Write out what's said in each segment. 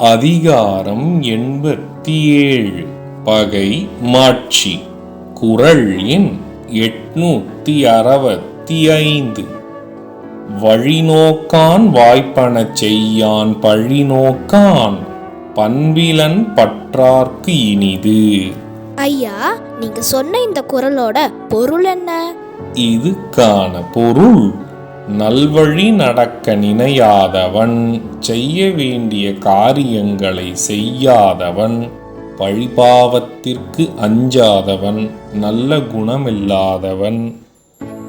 அதிகாரம் எண்பத்தி ஏழு பகை மாட்சி. குரல் எண் எட்நூத்தி அறுபத்தி ஐந்து வழிநோக்கான் வாய்ப்பனச் செய்யான் பழிநோக்கான் பண்பிலன் பற்றார்க்கு இனிது. ஐயா நீங்க சொன்ன இந்த குரலோட பொருள் என்ன? இதுக்கான பொருள் நல்வழி நடக்க நினையாதவன் செய்ய வேண்டிய காரியங்களை செய்யாதவன் பழிபாவத்திற்கு அஞ்சாதவன் நல்ல குணமில்லாதவன்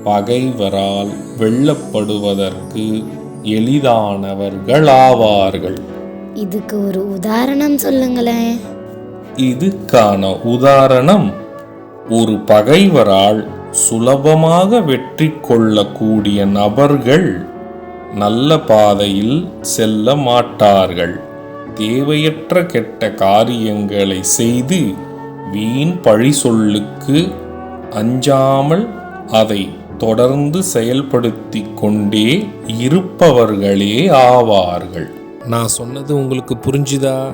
பகைவரால் வெல்லப்படுவதற்கு எளிதானவர்களாவார்கள். இதுக்கு ஒரு உதாரணம் சொல்லுங்களேன். இதுக்கான உதாரணம் ஒரு பகைவரால் சுலபமாக வெற்றி கொள்ளக்கூடிய நபர்கள் நல்ல பாதையில் செல்ல மாட்டார்கள். தேவையற்ற கெட்ட காரியங்களை செய்து வீண் பழி சொல்லுக்கு அஞ்சாமல் அதை தொடர்ந்து செயல்படுத்தி கொண்டே இருப்பவர்களே ஆவார்கள். நான் சொன்னது உங்களுக்கு புரிஞ்சுதா?